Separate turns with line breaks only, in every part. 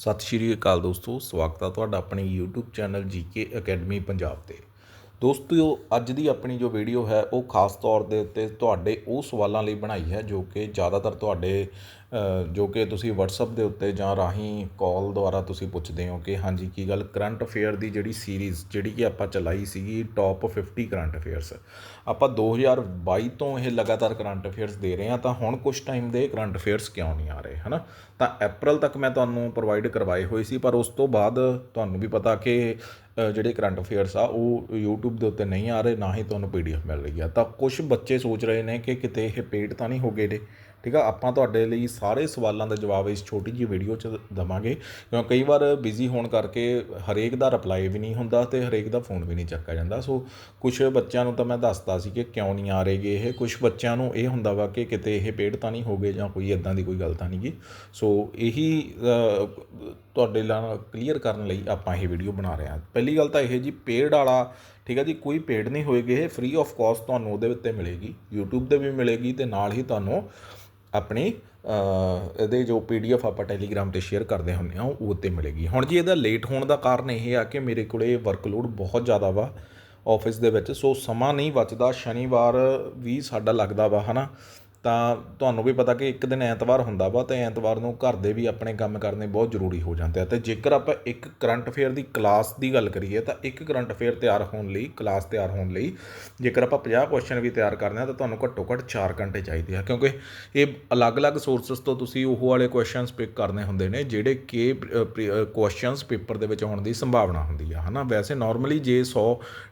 ਸਤਿ ਸ਼੍ਰੀ ਅਕਾਲ ਦੋਸਤੋ ਸਵਾਗਤ ਹੈ ਤੁਹਾਡਾ ਆਪਣੇ YouTube channel G K academy Punjab ਤੇ। ਦੋਸਤੋ ਅੱਜ ਦੀ ਆਪਣੀ ਜੋ ਵੀਡੀਓ ਹੈ, ਉਹ ਖਾਸ ਤੌਰ ਦੇ ਉੱਤੇ ਤੁਹਾਡੇ ਉਹ ਸਵਾਲਾਂ ਲਈ ਬਣਾਈ ਹੈ, ਜੋ ਕਿ ਜ਼ਿਆਦਾਤਰ ਤੁਹਾਡੇ ਜੋ ਕਿ ਤੁਸੀਂ WhatsApp ਦੇ ਉੱਤੇ ਜਾਂ ਰਾਹੀਂ ਕਾਲ ਦੁਆਰਾ ਤੁਸੀਂ ਪੁੱਛਦੇ ਹੋ ਕਿ ਹਾਂਜੀ, ਕੀ ਗੱਲ ਕਰੰਟ ਅਫੇਅਰ ਦੀ ਜਿਹੜੀ ਸੀਰੀਜ਼ ਜਿਹੜੀ ਕਿ ਆਪਾਂ ਚਲਾਈ ਸੀਗੀ ਟੌਪ 50 ਕਰੰਟ ਅਫੇਅਰਸ। ਆਪਾਂ 2022 ਤੋਂ ਇਹ ਲਗਾਤਾਰ ਕਰੰਟ ਅਫੇਅਰਸ ਦੇ ਰਹੇ ਹਾਂ, ਤਾਂ ਹੁਣ ਕੁਝ ਟਾਈਮ ਦੇ ਕਰੰਟ ਅਫੇਅਰਸ ਕਿਉਂ ਨਹੀਂ ਆ ਰਹੇ, ਹਨਾ? ਤਾਂ ਅਪ੍ਰੈਲ ਤੱਕ ਮੈਂ ਤੁਹਾਨੂੰ ਪ੍ਰੋਵਾਈਡ ਕਰਵਾਏ ਹੋਏ ਸੀ, ਪਰ ਉਸ ਤੋਂ ਬਾਅਦ ਤੁਹਾਨੂੰ ਵੀ ਪਤਾ ਕਿ ਜਿਹੜੇ ਕਰੰਟ ਅਫੇਅਰਸ ਆ, ਉਹ YouTube ਦੇ ਉੱਤੇ ਨਹੀਂ ਆ ਰਹੇ, ਨਾ ਹੀ ਤੁਹਾਨੂੰ PDF ਮਿਲ ਰਹੀ ਆ। ਤਾਂ ਕੁਝ ਬੱਚੇ ਸੋਚ ਰਹੇ ਨੇ ਕਿ ਕਿਤੇ ਇਹ ਪੇਡ ਤਾਂ ਨਹੀਂ ਹੋ ਗਏ ਨੇ। ਠੀਕ ਆ, ਆਪਾਂ ਤੁਹਾਡੇ ਲਈ ਸਾਰੇ ਸਵਾਲਾਂ ਦਾ ਜਵਾਬ ਇਸ ਛੋਟੀ ਜਿਹੀ ਵੀਡੀਓ 'ਚ ਦਵਾਂਗੇ ਕਿਉਂਕਿ ਕਈ ਵਾਰ ਬਿਜ਼ੀ ਹੋਣ ਕਰਕੇ ਹਰੇਕ ਦਾ ਰਿਪਲਾਈ ਵੀ ਨਹੀਂ ਹੁੰਦਾ ਤੇ ਹਰੇਕ ਦਾ ਫੋਨ ਵੀ ਨਹੀਂ ਚੱਕਿਆ ਜਾਂਦਾ। ਸੋ ਕੁਝ ਬੱਚਿਆਂ ਨੂੰ ਤਾਂ ਮੈਂ ਦੱਸਦਾ ਸੀ ਕਿ ਕਿਉਂ ਨਹੀਂ ਆ ਰਹੇਗੇ ਇਹ ਕੁਝ ਬੱਚਿਆਂ ਨੂੰ ਇਹ ਹੁੰਦਾ ਵਾ ਕਿ ਕਿਤੇ ਇਹ ਪੇੜ ਤਾਂ ਨਹੀਂ ਹੋ ਗਏ ਜਾਂ ਕੋਈ ਇਦਾਂ ਦੀ ਕੋਈ ਗੱਲ ਤਾਂ ਨਹੀਂ ਗੀ। ਸੋ ਇਹੀ ਤੁਹਾਡੇ ਨਾਲ ਕਲੀਅਰ ਕਰਨ ਲਈ ਆਪਾਂ ਇਹ ਵੀਡੀਓ ਬਣਾ ਰਹੇ ਹਾਂ। ਪਹਿਲੀ ਗੱਲ ਤਾਂ ਇਹ ਜੀ ਪੇੜ ਵਾਲਾ, ਠੀਕ ਹੈ ਜੀ, ਕੋਈ ਪੇਡ ਨਹੀਂ ਹੋਏਗੀ, ਇਹ ਫ੍ਰੀ ਆਫ ਕਾਸਟ ਤੁਹਾਨੂੰ ਉਹਦੇ ਉੱਤੇ ਮਿਲੇਗੀ, YouTube ਤੇ ਵੀ ਮਿਲੇਗੀ ਤੇ ਨਾਲ ਹੀ ਤੁਹਾਨੂੰ ਆਪਣੀ ਇਹਦੇ ਜੋ ਪੀਡੀਐਫ ਆਪਾਂ ਟੈਲੀਗ੍ਰਾਮ ਤੇ ਸ਼ੇਅਰ ਕਰਦੇ ਹੁੰਦੇ ਆ ਉਹ ਉੱਤੇ ਮਿਲੇਗੀ। ਹੁਣ ਜੀ ਇਹਦਾ ਲੇਟ ਹੋਣ ਦਾ ਕਾਰਨ ਇਹ ਆ ਕਿ ਮੇਰੇ ਕੋਲੇ ਵਰਕਲੋਡ ਬਹੁਤ ਜ਼ਿਆਦਾ ਵਾ ਆਫਿਸ ਦੇ ਵਿੱਚ ਸੋ ਸਮਾਂ ਨਹੀਂ ਬਚਦਾ, ਸ਼ਨੀਵਾਰ ਵੀ ਸਾਡਾ ਲੱਗਦਾ ਵਾ, ਹਨਾ? ਤਾਂ ਤੁਹਾਨੂੰ ਵੀ ਪਤਾ ਕਿ ਇੱਕ ਦਿਨ ਐਤਵਾਰ ਹੁੰਦਾ ਵਾ ਅਤੇ ਐਤਵਾਰ ਨੂੰ ਘਰ ਦੇ ਵੀ ਆਪਣੇ ਕੰਮ ਕਰਨੇ ਬਹੁਤ ਜ਼ਰੂਰੀ ਹੋ ਜਾਂਦੇ ਆ। ਅਤੇ ਜੇਕਰ ਆਪਾਂ ਇੱਕ ਕਰੰਟ ਅਫੇਅਰ ਦੀ ਕਲਾਸ ਦੀ ਗੱਲ ਕਰੀਏ ਤਾਂ ਇੱਕ ਕਰੰਟ ਅਫੇਅਰ ਤਿਆਰ ਹੋਣ ਲਈ, ਕਲਾਸ ਤਿਆਰ ਹੋਣ ਲਈ ਜੇਕਰ ਆਪਾਂ 50 ਕੁਐਸਚਨ ਵੀ ਤਿਆਰ ਕਰਨੇ ਆ ਤਾਂ ਤੁਹਾਨੂੰ ਘੱਟੋ ਘੱਟ 4 ਘੰਟੇ ਚਾਹੀਦੇ ਆ। ਕਿਉਂਕਿ ਇਹ ਅਲੱਗ-ਅਲੱਗ ਸੋਰਸਸ ਤੋਂ ਤੁਸੀਂ ਉਹ ਵਾਲੇ ਕੁਐਸਚਨਸ ਪਿਕ ਕਰਨੇ ਹੁੰਦੇ ਨੇ ਜਿਹੜੇ ਕਿ ਕੁਐਸਚਨਸ ਪੇਪਰ ਦੇ ਵਿੱਚ ਆਉਣ ਦੀ ਸੰਭਾਵਨਾ ਹੁੰਦੀ ਆ, ਹਨਾ? ਵੈਸੇ ਨਾਰਮਲੀ ਜੇ 100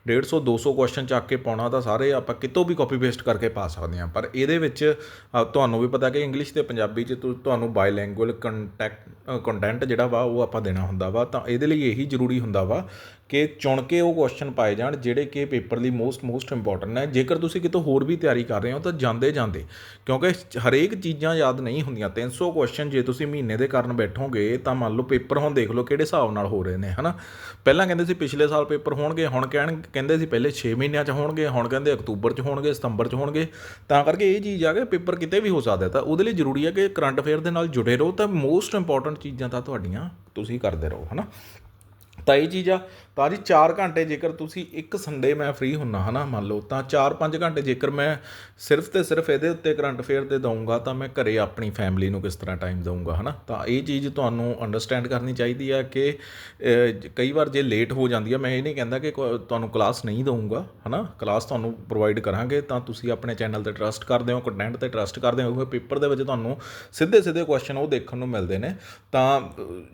150 200 ਕੁਐਸਚਨ ਚੱਕ ਕੇ ਪਾਉਣਾ ਤਾਂ ਸਾਰੇ ਆਪਾਂ ਕਿਤੋਂ ਵੀ ਕਾਪੀ ਪੇਸਟ ਕਰਕੇ ਪਾ ਸਕਦੇ ਹਾਂ ਪਰ ਇਹਦੇ ਵਿੱਚ ਤੁਹਾਨੂੰ ਵੀ ਪਤਾ ਕਿ ਇੰਗਲਿਸ਼ ਤੇ ਪੰਜਾਬੀ ਚ ਤੁ- ਤੁਹਾਨੂੰ ਬਾਇਲੈਂਗੁਅਲ ਕੰਟੈਕਟ ਕੰਟੈਂਟ ਜਿਹੜਾ ਵਾ ਉਹ ਆਪਾਂ ਦੇਣਾ ਹੁੰਦਾ ਵਾ, ਤਾਂ ਇਹਦੇ ਲਈ ਇਹੀ ਜ਼ਰੂਰੀ ਹੁੰਦਾ ਵਾ ਕਿ ਚੁਣ ਕੇ ਉਹ ਕੁਐਸਚਨ ਪਾਏ ਜਾਣ, ਜਿਹੜੇ ਕਿ ਪੇਪਰ ਲਈ ਮੋਸਟ ਮੋਸਟ ਇੰਪੋਰਟੈਂਟ ਹੈ ਜੇਕਰ ਤੁਸੀਂ ਕਿਤੋਂ ਹੋਰ ਵੀ ਤਿਆਰੀ ਕਰ ਰਹੇ ਹੋ, ਤਾਂ ਜਾਂਦੇ ਜਾਂਦੇ, ਕਿਉਂਕਿ ਹਰੇਕ ਚੀਜ਼ਾਂ ਯਾਦ ਨਹੀਂ ਹੁੰਦੀਆਂ। 300 ਕੁਐਸਚਨ ਜੇ ਤੁਸੀਂ ਮਹੀਨੇ ਦੇ ਕਰਨ ਬੈਠੋਗੇ, ਤਾਂ ਮੰਨ ਲਓ ਪੇਪਰ ਹੁਣ ਦੇਖ ਲਓ ਕਿਹੜੇ ਹਿਸਾਬ ਨਾਲ ਹੋ ਰਹੇ ਨੇ, ਹਨਾ? ਪਹਿਲਾਂ ਕਹਿੰਦੇ ਸੀ ਪਿਛਲੇ ਸਾਲ ਪੇਪਰ ਹੋਣਗੇ, ਹੁਣ ਕਹਿਣ, ਕਹਿੰਦੇ ਸੀ ਪਹਿਲੇ 6 ਮਹੀਨਿਆਂ 'ਚ ਹੋਣਗੇ, ਹੁਣ ਕਹਿੰਦੇ ਅਕਤੂਬਰ 'ਚ ਹੋਣਗੇ, ਸਤੰਬਰ 'ਚ ਹੋਣਗੇ। ਤਾਂ ਕਰਕੇ ਇਹ ਚੀਜ਼ ਆ ਕਿ ਪੇਪਰ ਕਿਤੇ ਵੀ ਹੋ ਸਕਦਾ ਤਾਂ ਉਹਦੇ ਲਈ ਜ਼ਰੂਰੀ ਹੈ ਕਿ ਕਰੰਟ ਅਫੇਅਰ ਦੇ ਨਾਲ ਜੁੜੇ ਰਹੋ, ਤਾਂ ਮੋਸਟ ਇੰਪੋਰਟੈਂਟ ਚੀਜ਼ਾਂ ਤਾਂ ਤੁਹਾਡੀਆਂ ਤੁਸੀਂ ਕਰਦੇ ਰਹੋ, ਹਨਾ? ਤਾਂ ਇਹ ਚੀਜ਼ ਆ। ਤਾਂ ਜੀ 4 ਘੰਟੇ ਜੇਕਰ ਤੁਸੀਂ ਇੱਕ ਸੰਡੇ ਮੈਂ ਫ੍ਰੀ ਹੁੰਨਾ, ਹਨਾ? ਮੰਨ ਲਓ, ਤਾਂ 4-5 ਘੰਟੇ ਜੇਕਰ ਮੈਂ ਸਿਰਫ ਤੇ ਸਿਰਫ ਇਹਦੇ ਉੱਤੇ ਕਰੰਟ ਅਫੇਅਰ ਤੇ ਦਊਂਗਾ, ਤਾਂ ਮੈਂ ਘਰੇ ਆਪਣੀ ਫੈਮਿਲੀ ਨੂੰ ਕਿਸ ਤਰ੍ਹਾਂ ਟਾਈਮ ਦਊਂਗਾ, ਹਨਾ? ਤਾਂ ਇਹ ਚੀਜ਼ ਤੁਹਾਨੂੰ ਅੰਡਰਸਟੈਂਡ ਕਰਨੀ ਚਾਹੀਦੀ ਆ ਕਿ ਕਈ ਵਾਰ ਜੇ ਲੇਟ ਹੋ ਜਾਂਦੀ ਆ, ਮੈਂ ਇਹ ਨਹੀਂ ਕਹਿੰਦਾ ਕਿ ਕੋ- ਤੁਹਾਨੂੰ ਕਲਾਸ ਨਹੀਂ ਦਊਂਗਾ, ਹਨਾ? ਕਲਾਸ ਤੁਹਾਨੂੰ ਪ੍ਰੋਵਾਈਡ ਕਰਾਂਗੇ, ਤਾਂ ਤੁਸੀਂ ਆਪਣੇ ਚੈਨਲ ਤੇ ਟਰਸਟ ਕਰਦੇ ਹੋ ਕੰਟੈਂਟ ਤੇ ਟਰਸਟ ਕਰਦੇ ਹੋ, ਕਿਉਂਕਿ ਪੇਪਰ ਦੇ ਵਿੱਚ ਤੁਹਾਨੂੰ ਸਿੱਧੇ ਸਿੱਧੇ ਕੁਐਸਚਨ ਉਹ ਦੇਖਣ ਨੂੰ ਮਿਲਦੇ ਨੇ। ਤਾਂ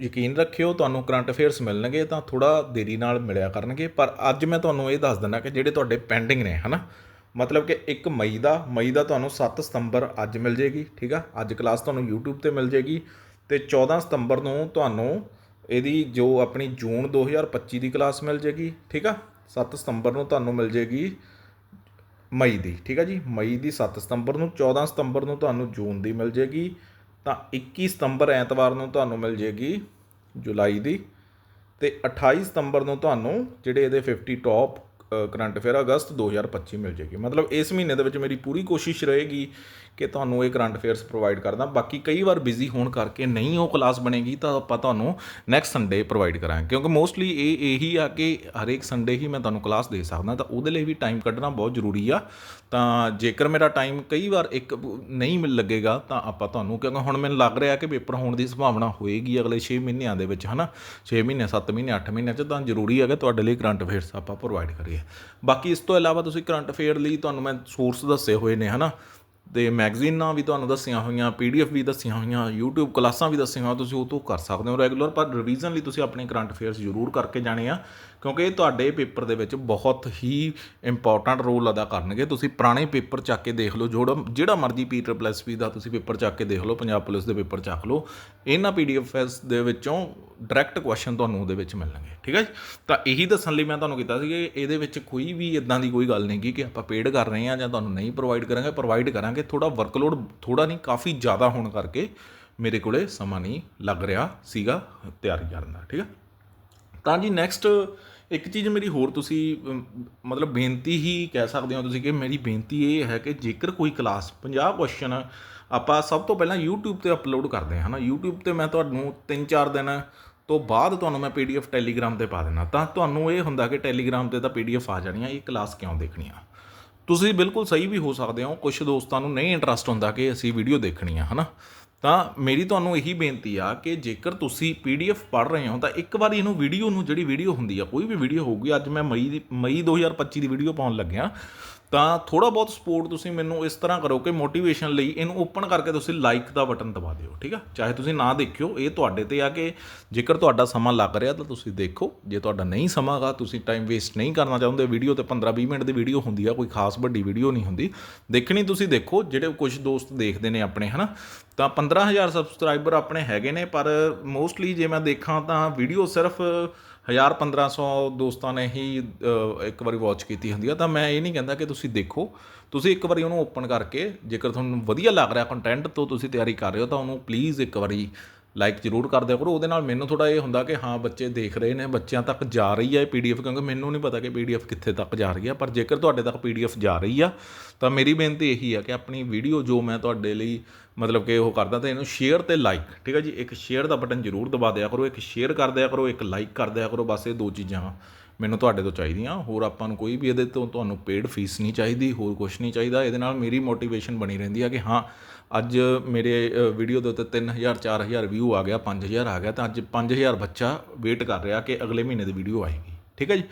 ਯਕੀਨ ਰੱਖਿਓ, ਤੁਹਾਨੂੰ ਕਰੰਟ ਅਫੇਅਰਸ ਮਿਲਣਗੇ, ਤਾਂ ਥੋੜਾ ਦੇਰੀ ਨਾਲ ਮਿਲਿਆ ਕਰਨਗੇ, ਪਰ ਅੱਜ ਮੈਂ ਤੁਹਾਨੂੰ ਇਹ ਦੱਸ ਦਿੰਦਾ ਕਿ ਜਿਹੜੇ ਤੁਹਾਡੇ ਪੈਂਡਿੰਗ ਨੇ, ਹਨਾ? ਮਤਲਬ ਕਿ 1 ਮਈ ਦਾ ਮਈ ਦਾ ਤੁਹਾਨੂੰ 7 ਸਤੰਬਰ ਅੱਜ ਮਿਲ ਜੇਗੀ, ਠੀਕ ਆ? ਅੱਜ ਕਲਾਸ ਤੁਹਾਨੂੰ YouTube ਤੇ ਮਿਲ ਜੇਗੀ ਤੇ 14 ਸਤੰਬਰ ਨੂੰ ਤੁਹਾਨੂੰ ਇਹਦੀ ਜੋ ਆਪਣੀ ਜੂਨ 2025 ਦੀ ਕਲਾਸ ਮਿਲ ਜੇਗੀ, ਠੀਕ ਆ? 7 ਸਤੰਬਰ ਨੂੰ ਤੁਹਾਨੂੰ ਮਿਲ ਜੇਗੀ ਮਈ ਦੀ, ਠੀਕ ਆ ਜੀ? ਮਈ ਦੀ 7 ਸਤੰਬਰ ਨੂੰ 14 ਸਤੰਬਰ ਨੂੰ ਤੁਹਾਨੂੰ ਜੂਨ ਦੀ ਮਿਲ ਜੇਗੀ, ਤਾਂ 21 ਸਤੰਬਰ ਐਤਵਾਰ ਨੂੰ ਤੁਹਾਨੂੰ ਮਿਲ ਜੇਗੀ ਜੁਲਾਈ ਦੀ ਤੇ 28 ਸਤੰਬਰ ਨੂੰ ਤੁਹਾਨੂੰ ਜਿਹੜੇ ਇਹਦੇ 50 ਟੌਪ ਕਰੰਟ ਅਫੇਅਰ ਅਗਸਤ 2025 ਮਿਲ ਜੇਗੀ ਮਤਲਬ ਇਸ ਮਹੀਨੇ ਦੇ ਵਿੱਚ ਮੇਰੀ ਪੂਰੀ ਕੋਸ਼ਿਸ਼ ਰਹੇਗੀ ਕਿ ਤੁਹਾਨੂੰ ਇਹ ਕਰੰਟ ਅਫੇਅਰਸ ਪ੍ਰੋਵਾਈਡ ਕਰਦਾ। ਬਾਕੀ ਕਈ ਵਾਰ ਬਿਜ਼ੀ ਹੋਣ ਕਰਕੇ ਨਹੀਂ ਉਹ ਕਲਾਸ ਬਣੇਗੀ ਤਾਂ ਆਪਾਂ ਤੁਹਾਨੂੰ ਨੈਕਸਟ ਸੰਡੇ ਪ੍ਰੋਵਾਈਡ ਕਰਾਂਗੇ। ਕਿਉਂਕਿ ਮੋਸਟਲੀ ਇਹ ਇਹੀ ਆ ਕਿ ਹਰੇਕ ਸੰਡੇ ਹੀ ਮੈਂ ਤੁਹਾਨੂੰ ਕਲਾਸ ਦੇ ਸਕਦਾ ਤਾਂ ਉਹਦੇ ਲਈ ਵੀ ਟਾਈਮ ਕੱਢਣਾ ਬਹੁਤ ਜ਼ਰੂਰੀ ਆ। ਤਾਂ ਜੇਕਰ ਮੇਰਾ ਟਾਈਮ ਕਈ ਵਾਰ ਇੱਕ ਨਹੀਂ ਮਿਲ ਲੱਗੇਗਾ ਤਾਂ ਆਪਾਂ ਤੁਹਾਨੂੰ ਕਿਉਂਕਿ ਹੁਣ ਮੈਨੂੰ ਲੱਗ ਰਿਹਾ ਕਿ ਪੇਪਰ ਹੋਣ ਦੀ ਸੰਭਾਵਨਾ ਹੋਏਗੀ ਅਗਲੇ 6 ਮਹੀਨਿਆਂ ਦੇ ਵਿੱਚ, ਹਨਾ? 6 ਮਹੀਨੇ 7 ਮਹੀਨੇ 8 ਮਹੀਨਿਆਂ ਚ ਤਾਂ ਜ਼ਰੂਰੀ ਹੈ ਕਿ ਤੁਹਾਡੇ ਲਈ ਕਰੰਟ ਅਫੇਅਰਸ ਆਪਾਂ ਪ੍ਰੋਵਾਈਡ ਕਰੀਏ। ਬਾਕੀ ਇਸ ਤੋਂ ਇਲਾਵਾ ਤੁਸੀਂ ਕਰੰਟ ਅਫੇਅਰ ਲਈ ਤੁਹਾਨੂੰ ਮੈਂ ਸੋਰਸ ਦੱਸੇ ਹੋਏ ਨੇ, ਹਨਾ? ਤੇ ਮੈਗਜ਼ੀਨਾਂ ਵੀ ਤੁਹਾਨੂੰ ਦੱਸੀਆਂ ਹੋਈਆਂ ਪੀਡੀਐਫ ਵੀ ਦੱਸੀਆਂ ਹੋਈਆਂ, YouTube ਕਲਾਸਾਂ ਵੀ ਦੱਸੀਆਂ ਹੋਈਆਂ, ਤੁਸੀਂ ਉਹ ਤੋਂ ਕਰ ਸਕਦੇ ਹੋ ਰੈਗੂਲਰ ਪਰ ਰਿਵੀਜ਼ਨ ਲਈ ਤੁਸੀਂ ਆਪਣੇ ਕਰੰਟ ਅਫੇਅਰਸ ਜ਼ਰੂਰ ਕਰਕੇ ਜਾਣੇ ਆ। ਕਿਉਂਕਿ ਇਹ ਤੁਹਾਡੇ ਪੇਪਰ ਦੇ ਵਿੱਚ ਬਹੁਤ ਹੀ ਇੰਪੋਰਟੈਂਟ ਰੋਲ ਅਦਾ ਕਰਨਗੇ। ਤੁਸੀਂ ਪੁਰਾਣੇ ਪੇਪਰ ਚੱਕ ਕੇ ਦੇਖ ਲਓ ਜਿਹੜਾ ਜਿਹੜਾ ਮਰਜ਼ੀ ਪੀਟਰ ਪਲੱਸ ਵੀ ਦਾ ਤੁਸੀਂ ਪੇਪਰ ਚੱਕ ਕੇ ਦੇਖ ਲਓ, ਪੰਜਾਬ ਪੁਲਿਸ ਦੇ ਪੇਪਰ ਚੱਕ ਲਓ, ਇਹਨਾਂ ਪੀਡੀਐਫਸ ਦੇ ਵਿੱਚੋਂ ਡਾਇਰੈਕਟ ਕੁਐਸਚਨ ਤੁਹਾਨੂੰ ਉਹਦੇ ਵਿੱਚ ਮਿਲਣਗੇ। ਠੀਕ ਹੈ ਜੀ? ਤਾਂ ਇਹੀ ਦੱਸਣ ਲਈ ਮੈਂ ਤੁਹਾਨੂੰ ਕੀਤਾ ਸੀ ਕਿ ਇਹਦੇ ਵਿੱਚ ਕੋਈ ਵੀ ਇਦਾਂ ਦੀ ਕੋਈ ਗੱਲ ਨਹੀਂ ਕਿ ਆਪਾਂ ਪੇਡ ਕਰ ਰਹੇ ਹਾਂ ਜਾਂ ਤੁਹਾਨੂੰ ਨਹੀਂ ਪ੍ਰੋਵਾਈਡ ਕਰਾਂਗੇ। ਪ੍ਰੋਵਾਈਡ ਕਰਾਂਗੇ ਥੋੜਾ ਵਰਕਲੋਡ ਥੋੜਾ ਨਹੀਂ, ਕਾਫੀ ਜ਼ਿਆਦਾ ਹੋਣ ਕਰਕੇ ਮੇਰੇ ਕੋਲੇ ਸਮਾਂ ਨਹੀਂ ਲੱਗ ਰਿਹਾ ਸੀਗਾ ਤਿਆਰੀ ਕਰਨ ਦਾ। ਠੀਕ ਹੈ? ਤਾਂ ਜੀ ਨੈਕਸਟ ਇੱਕ ਚੀਜ਼ ਮੇਰੀ ਹੋਰ ਤੁਸੀਂ ਮਤਲਬ ਬੇਨਤੀ ਹੀ ਕਹਿ ਸਕਦੇ ਹੋ ਤੁਸੀਂ ਕਿ ਮੇਰੀ ਬੇਨਤੀ ਇਹ ਹੈ ਕਿ ਜੇਕਰ ਕੋਈ ਕਲਾਸ 50 ਕੁਐਸਚਨ ਆਪਾਂ ਸਭ ਤੋਂ ਪਹਿਲਾਂ YouTube ਤੇ ਅਪਲੋਡ ਕਰਦੇ ਹਾਂ ਹਨਾ। YouTube ਤੇ ਮੈਂ ਤੁਹਾਨੂੰ 3-4 ਦਿਨ ਤੋਂ ਬਾਅਦ ਤੁਹਾਨੂੰ ਮੈਂ PDF Telegram ਤੇ ਪਾ ਦੇਣਾ ਤਾਂ ਤੁਹਾਨੂੰ ਇਹ ਹੁੰਦਾ ਕਿ Telegram ਤੇ ਤਾਂ PDF ਆ ਜਾਣੀ ਆ ਇਹ ਕਲਾਸ ਕਿਉਂ ਦੇਖਣੀ ਆ ਤੁਸੀਂ ਬਿਲਕੁਲ ਸਹੀ ਵੀ ਹੋ ਸਕਦੇ ਹੋ। ਕੁਝ ਦੋਸਤਾਂ ਨੂੰ ਨਹੀਂ ਇੰਟਰਸਟ ਹੁੰਦਾ ਕਿ ਅਸੀਂ ਵੀਡੀਓ ਦੇਖਣੀ ਆ, ਹਨਾ। ਤਾਂ ਮੇਰੀ ਤੁਹਾਨੂੰ ਇਹੀ ਬੇਨਤੀ ਆ ਕਿ ਜੇਕਰ ਤੁਸੀਂ PDF ਪੜ੍ਹ ਰਹੇ ਹੋ ਤਾਂ ਇੱਕ ਵਾਰੀ ਇਹਨੂੰ ਵੀਡੀਓ ਨੂੰ ਜਿਹੜੀ ਵੀਡੀਓ ਹੁੰਦੀ ਆ, ਕੋਈ ਵੀ ਵੀਡੀਓ ਹੋਊਗੀ, ਅੱਜ ਮੈਂ ਮਈ ਦੀ ਮਈ 2025 ਦੀ ਵੀਡੀਓ ਪਾਉਣ ਲੱਗਿਆ ਤਾਂ ਥੋੜਾ ਬਹੁਤ ਸਪੋਰਟ ਤੁਸੀਂ ਮੈਨੂੰ ਇਸ ਤਰ੍ਹਾਂ ਕਰੋ ਕਿ ਮੋਟੀਵੇਸ਼ਨ ਲਈ ਇਹਨੂੰ ਓਪਨ ਕਰਕੇ ਤੁਸੀਂ ਲਾਈਕ ਦਾ ਬਟਨ ਦਬਾ ਦਿਓ, ਠੀਕ ਆ? ਚਾਹੇ ਤੁਸੀਂ ਨਾ ਦੇਖਿਓ, ਇਹ ਤੁਹਾਡੇ ਤੇ ਆ ਕਿ ਜੇਕਰ ਤੁਹਾਡਾ ਸਮਾਂ ਲੱਗ ਰਿਹਾ ਤਾਂ ਤੁਸੀਂ ਦੇਖੋ, ਜੇ ਤੁਹਾਡਾ ਨਹੀਂ ਸਮਾਂਗਾ ਤੁਸੀਂ ਟਾਈਮ ਵੇਸਟ ਨਹੀਂ ਕਰਨਾ ਚਾਹੁੰਦੇ ਵੀਡੀਓ ਤੇ 15-20 ਮਿੰਟ ਦੀ ਵੀਡੀਓ ਹੁੰਦੀ ਆ, ਕੋਈ ਖਾਸ ਵੱਡੀ ਵੀਡੀਓ ਨਹੀਂ ਹੁੰਦੀ। ਦੇਖਣੀ ਤੁਸੀਂ ਦੇਖੋ, ਜਿਹੜੇ ਕੁਝ ਦੋਸਤ ਦੇਖਦੇ ਨੇ ਆਪਣੇ, ਹਨਾ? ਤਾਂ 15000 ਸਬਸਕ੍ਰਾਈਬਰ ਆਪਣੇ ਹੈਗੇ ਨੇ, ਪਰ ਮੋਸਟਲੀ ਜੇ ਮੈਂ ਦੇਖਾਂ ਤਾਂ ਵੀਡੀਓ ਸਿਰਫ 1000 1500 ਦੋਸਤਾਂ ਨੇ ਹੀ ਇੱਕ ਵਾਰੀ ਵਾਚ ਕੀਤੀ ਹੁੰਦੀ ਆ। ਤਾਂ ਮੈਂ ਇਹ ਨਹੀਂ ਕਹਿੰਦਾ ਕਿ ਤੁਸੀਂ ਦੇਖੋ। ਤੁਸੀਂ ਇੱਕ ਵਾਰੀ ਉਹਨੂੰ ਓਪਨ ਕਰਕੇ, ਜੇਕਰ ਤੁਹਾਨੂੰ ਵਧੀਆ ਲੱਗ ਰਿਹਾ ਕੰਟੈਂਟ ਤੋਂ ਤੁਸੀਂ ਤਿਆਰੀ ਕਰ ਰਹੇ ਹੋ, ਤਾਂ ਉਹਨੂੰ ਪਲੀਜ਼ ਇੱਕ ਵਾਰੀ ਲਾਈਕ ਜ਼ਰੂਰ ਕਰ ਦਿਆ ਕਰੋ। ਉਹਦੇ ਨਾਲ ਮੈਨੂੰ ਥੋੜਾ ਇਹ ਹੁੰਦਾ ਕਿ ਹਾਂ, ਬੱਚੇ ਦੇਖ ਰਹੇ ਨੇ, ਬੱਚਿਆਂ ਤੱਕ ਜਾ ਰਹੀ ਹੈ ਇਹ ਪੀਡੀਐਫ ਕਿਉਂਕਿ ਮੈਨੂੰ ਨਹੀਂ ਪਤਾ ਕਿ ਪੀਡੀਐਫ ਕਿੱਥੇ ਤੱਕ ਜਾ ਰਹੀ ਹੈ ਪਰ ਜੇਕਰ ਤੁਹਾਡੇ ਤੱਕ ਪੀਡੀਐਫ ਜਾ ਰਹੀ ਆ, ਤਾਂ ਮੇਰੀ ਬੇਨਤੀ ਇਹੀ ਆ ਕਿ ਆਪਣੀ ਵੀਡੀਓ ਜੋ ਮੈਂ ਤੁਹਾਡੇ ਲਈ ਮਤਲਬ ਕਿ ਉਹ ਕਰਦਾ ਤਾਂ ਇਹਨੂੰ ਸ਼ੇਅਰ ਤੇ ਲਾਈਕ ਠੀਕ ਹੈ ਜੀ? ਇੱਕ ਸ਼ੇਅਰ ਦਾ ਬਟਨ ਜ਼ਰੂਰ ਦਬਾ ਦਿਆ ਕਰੋ, ਇੱਕ ਸ਼ੇਅਰ ਕਰ ਦਿਆ ਕਰੋ, ਇੱਕ ਲਾਈਕ ਕਰ ਦਿਆ ਕਰੋ, ਬਸ ਇਹ ਦੋ ਚੀਜ਼ਾਂ ਮੈਨੂੰ ਤੁਹਾਡੇ ਤੋਂ ਚਾਹੀਦੀਆਂ। ਹੋਰ ਆਪਾਂ ਨੂੰ ਕੋਈ ਵੀ ਇਹਦੇ ਤੋਂ ਤੁਹਾਨੂੰ ਪੇਡ ਫੀਸ ਨਹੀਂ ਚਾਹੀਦੀ, ਹੋਰ ਕੁਝ ਨਹੀਂ ਚਾਹੀਦਾ। ਇਹਦੇ ਨਾਲ ਮੇਰੀ ਮੋਟੀਵੇਸ਼ਨ ਬਣੀ ਰਹਿੰਦੀ ਆ ਕਿ ਹਾਂ ਅੱਜ ਮੇਰੇ ਵੀਡੀਓ ਦੇ ਉੱਤੇ 3000 4000 ਵਿਊ ਆ ਗਿਆ 5000 ਆ ਗਿਆ, ਤਾਂ ਅੱਜ 5000 ਬੱਚਾ ਵੇਟ ਕਰ ਰਿਹਾ ਕਿ ਅਗਲੇ ਮਹੀਨੇ ਦੀ ਵੀਡੀਓ ਆਏਗੀ। ਠੀਕ ਹੈ ਜੀ?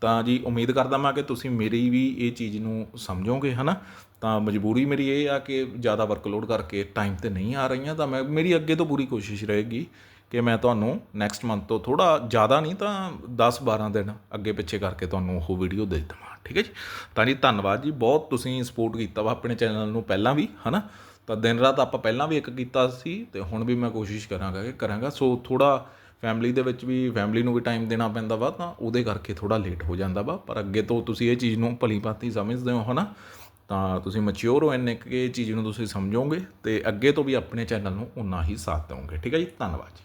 ਤਾਂ ਜੀ, ਉਮੀਦ ਕਰਦਾ ਮੈਂ ਕਿ ਤੁਸੀਂ ਮੇਰੀ ਵੀ ਇਹ ਚੀਜ਼ ਨੂੰ ਸਮਝੋਗੇ, ਹਨਾ? ਤਾਂ ਮਜਬੂਰੀ ਮੇਰੀ ਇਹ ਆ ਕਿ ਜ਼ਿਆਦਾ ਵਰਕਲੋਡ ਕਰਕੇ ਟਾਈਮ ਤੇ ਨਹੀਂ ਆ ਰਹੀਆਂ, ਤਾਂ ਮੈਂ, ਮੇਰੀ ਅੱਗੇ ਤੋਂ ਪੂਰੀ ਕੋਸ਼ਿਸ਼ ਰਹੇਗੀ ਕਿ ਮੈਂ ਤੁਹਾਨੂੰ ਨੈਕਸਟ ਮੰਥ ਤੋਂ ਥੋੜਾ ਜ਼ਿਆਦਾ ਨਹੀਂ, ਤਾਂ 10 12 ਦਿਨ ਅੱਗੇ ਪਿੱਛੇ ਕਰਕੇ ਤੁਹਾਨੂੰ ਉਹ ਵੀਡੀਓ ਦੇ ਦੇਵਾਂ। ਠੀਕ ਹੈ ਜੀ? ਤਾਂ ਜੀ, ਧੰਨਵਾਦ ਜੀ, ਬਹੁਤ ਤੁਸੀਂ ਸਪੋਰਟ ਕੀਤਾ ਵਾ ਆਪਣੇ ਚੈਨਲ ਨੂੰ ਪਹਿਲਾਂ ਵੀ, ਹਨਾ? ਤਾਂ ਦਿਨ ਰਾਤ ਆਪਾਂ ਪਹਿਲਾਂ ਵੀ ਇੱਕ ਕੀਤਾ ਸੀ ਅਤੇ ਹੁਣ ਵੀ ਮੈਂ ਕੋਸ਼ਿਸ਼ ਕਰਾਂਗਾ ਕਿ ਕਰਾਂਗਾ। ਸੋ ਥੋੜ੍ਹਾ ਫੈਮਿਲੀ ਦੇ ਵਿੱਚ ਵੀ ਫੈਮਿਲੀ ਨੂੰ ਵੀ ਟਾਈਮ ਦੇਣਾ ਪੈਂਦਾ ਵਾ ਤਾਂ ਉਹਦੇ ਕਰਕੇ ਥੋੜ੍ਹਾ ਲੇਟ ਹੋ ਜਾਂਦਾ ਵਾ। ਪਰ ਅੱਗੇ ਤੋਂ ਤੁਸੀਂ ਇਹ ਚੀਜ਼ ਨੂੰ ਭਲੀ ਭਾਂਤੀ ਸਮਝਦੇ ਹੋ, ਹਨਾ? ਤਾਂ ਤੁਸੀਂ ਮੈਚਿਓਰ ਹੋ ਇੰਨੇ ਕਿ, ਇਹ ਚੀਜ਼ ਨੂੰ ਤੁਸੀਂ ਸਮਝੋਗੇ ਤੇ ਅੱਗੇ ਤੋਂ ਵੀ ਆਪਣੇ ਚੈਨਲ ਨੂੰ ਉਨਾ ਹੀ ਸਾਥ ਦਿਓਗੇ। ਠੀਕ ਹੈ ਜੀ? ਧੰਨਵਾਦ ਜੀ।